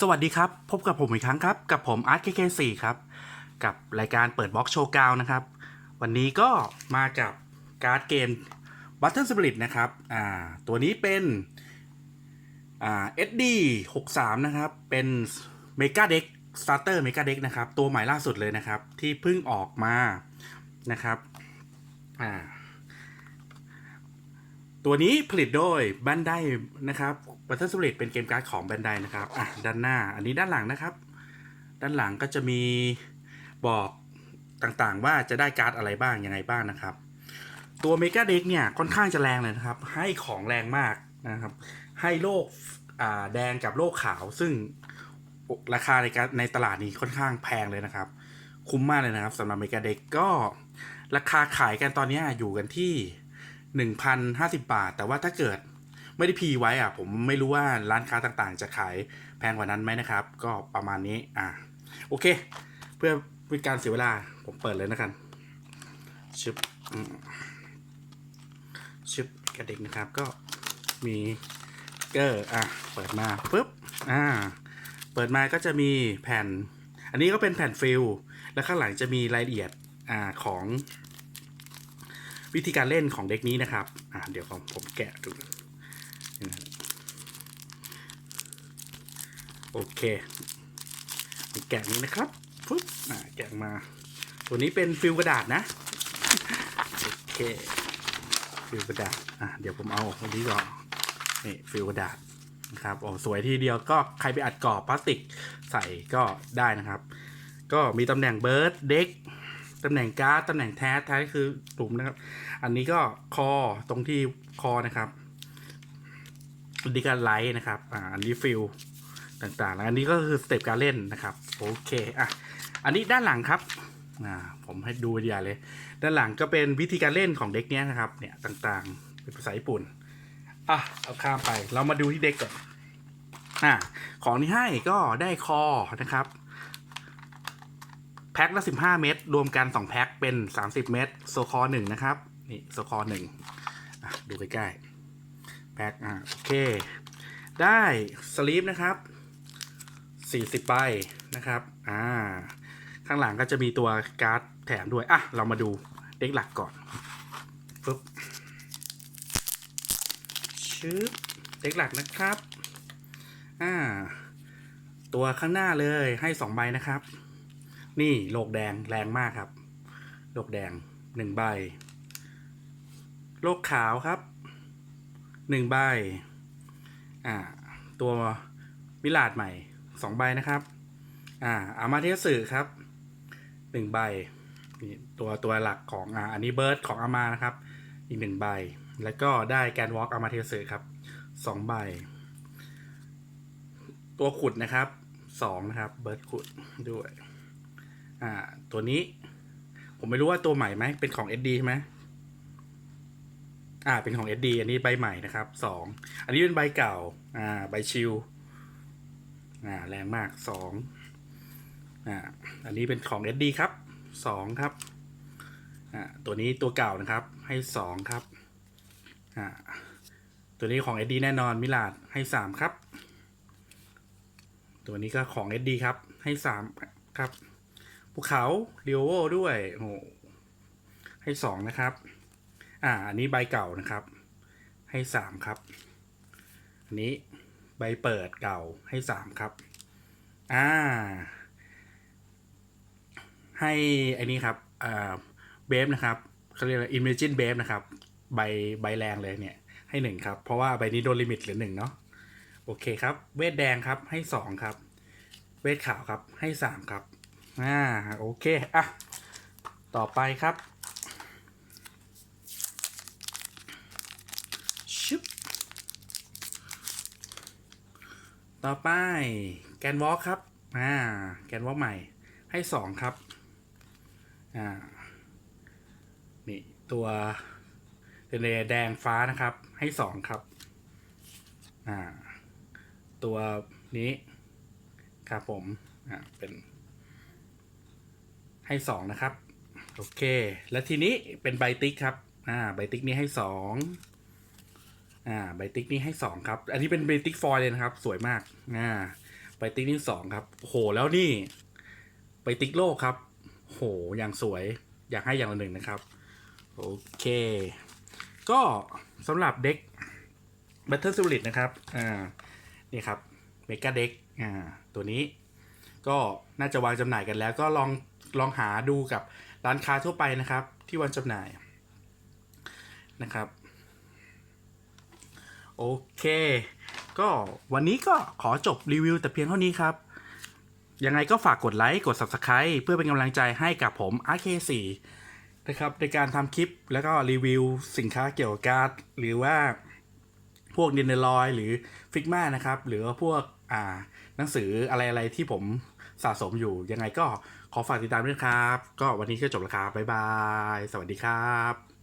สวัสดีครับ พบกับผมอีกครั้งครับ กับผมอาร์ตเคเคสี่ครับ กับรายการเปิดบล็อกโชว์กาวนะครับ วันนี้ก็มากับการ์ดเกม Battle Spirit นะครับอ่าตัวนี้เป็นอ่า SD 63นะครับ เป็น Mega Deck Starter Mega Deck นะครับ ตัวใหม่ล่าสุดเลยนะครับ ที่เพิ่งออกมานะครับอ่า ตัวนี้ผลิตโดยบันไดนะครับบัตเตอร์สลิดเป็นเกมการ์ดของบันไดนะครับอะด้านหน้า อันนี้ด้านหลังนะครับ ด้านหลังก็จะมีบอกต่างๆ ว่าจะได้การ์ดอะไรบ้างยังไงบ้างนะครับ ตัวเมกาเด็กเนี่ยค่อนข้างจะแรงเลยนะครับ ให้ของแรงมากนะครับ ให้โลกอ่าแดงกับโลกขาว ซึ่งราคาในการในตลาดนี้ค่อนข้างแพงเลยนะครับ คุ้มมากเลยนะครับสำหรับเมกาเด็กก็ราคาขายกันตอนนี้อยู่กันที่ 1,050 บาท แต่ว่าถ้าเกิดไม่ได้พีไว้อะผมไม่รู้ว่าร้านค้าต่างๆ จะขายแพงกว่านั้นไหมนะครับ ก็ประมาณนี้อะโอเค เพื่อเป็นการเสียเวลาผมเปิดเลยนะครับชึบชึบกระเด็กนะครับ ก็มีเกอร์อะเปิดมาปุ๊บอ่าเปิดมาก็จะมีแผ่น อันนี้ก็เป็นแผ่นฟิลแล้วข้างหลังจะมีรายละเอียดอ่าของ วิธีการเล่นของเด็กนี้นะครับอ่าเดี๋ยวผมผมแกะดูโอเคแกะนี้นะครับปุ๊บอ่าแกะมา ตัวนี้เป็นฟิลกระดาษนะ โอเคฟิลกระดาษอะเดี๋ยวผมเอาอันนี้ก่อนนี่ฟิลกระดาษนะครับโอ้สวยทีเดียวก็ใครไปอัดกรอบพลาสติกใส่ก็ได้นะครับ ก็มีตำแหน่งเบิร์ดเด็ก ตำแหน่งการ์ดตำแหน่งแท้แท้คือหลุมนะครับ อันนี้ก็คอตรงที่คอนะครับอันนี้ก็ไลท์นะครับอ่าอันนี้ฟิลต่างๆแล้วอันนี้ก็คือสเต็ปการเล่นนะครับโอเคอะอันนี้ด้านหลังครับอ่าผมให้ดูใหญ่เลย ด้านหลังก็เป็นวิธีการเล่นของเด็กเนี้ยนะครับเนี่ยต่างๆเป็นภาษาญี่ปุ่นอะเอาข้ามไปเรามาดูที่เด็กก่อนอ่าของที่ให้ก็ได้คอนะครับ แพ็คละ15เม็ดรวมกัน2แพ็คเป็น30เม็ดโซคอ1นะครับ นี่โซคอ1อะดูใกล้ๆแพ็คอะโอเค ได้สลีปนะครับ40ใบนะครับอ่าข้างหลังก็จะมีตัวการ์ดแถมด้วย อะ เรามาดูเด็กหลักก่อนปึ๊บชืบเด็กหลักนะครับ อ่า ตัวข้างหน้าเลยให้2ใบนะครับ นี่โลกแดงแรงมากครับ โลกแดงหนึ่งใบ โลกขาวครับหนึ่งใบ อ่า ตัวมิลาดใหม่สองใบนะครับ อ่าอามาเทสึครับหนึ่งใบนี่ตัวตัวหลักของอ่าอันนี้เบิร์ดของอามานะครับ อีกหนึ่งใบ แล้วก็ได้แกนวอล์กอามาเทสึครับสองใบ ตัวขุดนะครับสองนะครับ เบิร์ดขุดด้วย อ่า ตัวนี้ ผมไม่รู้ว่าตัวใหม่ไหม เป็นของ SD ใช่ไหมอ่า เป็นของ SD อันนี้ใบใหม่นะครับสองอันนี้เป็นใบเก่า อ่า ใบชิลอ่า แรงมากสองอ่า อันนี้เป็นของ SD ครับสองครับ อ่า ตัวนี้ตัวเก่านะครับ ให้สองครับ อ่า ตัวนี้ของ SD แน่นอนมิลาดให้สามครับ ตัวนี้ก็ของ SD ครับ ให้สามครับ ภูเขาเรียวโวด้วยโอ้โหให้สองนะครับ อ่า อันนี้ใบเก่านะครับ ให้สามครับ อันนี้ใบเปิดเก่าให้สามครับ อ่า ให้อันนี้ครับ อ่า เบฟนะครับเขาเรียกว่า Imagine เบฟนะครับ ใบใบแรงเลยเนี่ย ให้หนึ่งครับ เพราะว่าใบนี้โดนลิมิตเหลือหนึ่งเนาะ โอเคครับ เวทแดงครับ ให้สองครับ เวทขาวครับ ให้สามครับ อ่าโอเค อะ ต่อไปครับชึบต่อไปแกนวอลครับ อ่า แกนวอลใหม่ ให้สองครับ อ่า นี่ ตัวเป็นเลแดงฟ้านะครับ ให้สองครับ อ่า ตัวนี้ ครับผม อ่า เป็น ให้สองนะครับ โอเค แล้วทีนี้เป็นใบติ๊กครับ อ่า ใบติ๊กนี้ให้สองอ่า ใบติ๊กนี้ให้สองครับ อันนี้เป็นใบติ๊กฟอยเลยนะครับ สวยมาก อ่าไปติ๊กที่สองครับ โห แล้วนี่ไปติ๊กโลกครับ โห อย่างสวย อยากให้อย่างละหนึ่งนะครับ โอเค ก็สำหรับเด็ก Battle Spirit นะครับ อ่า นี่ครับ เมกาเด็กอ่า ตัวนี้ ก็น่าจะวางจำหน่ายกันแล้วก็ลอง ลองหาดูกับร้านค้าทั่วไปนะครับ ที่วางจำหน่ายนะครับ โอเค ก็วันนี้ก็ขอจบรีวิวแต่เพียงเท่านี้ครับ ยังไงก็ฝากกดไลค์ กด Subscribe เพื่อเป็นกำลังใจให้กับผม RK4 นะครับในการทำคลิปแล้วก็รีวิวสินค้าเกี่ยวกับการ์ดหรือว่าพวกเดนเนลอยหรือฟิกมานะครับ หรือว่าพวกอ่าหนังสืออะไร ๆ ที่ผม สะสมอยู่ ยังไงก็ขอฝากติดตามด้วยครับ ก็วันนี้ก็จบแล้วครับบ๊ายบาย สวัสดีครับ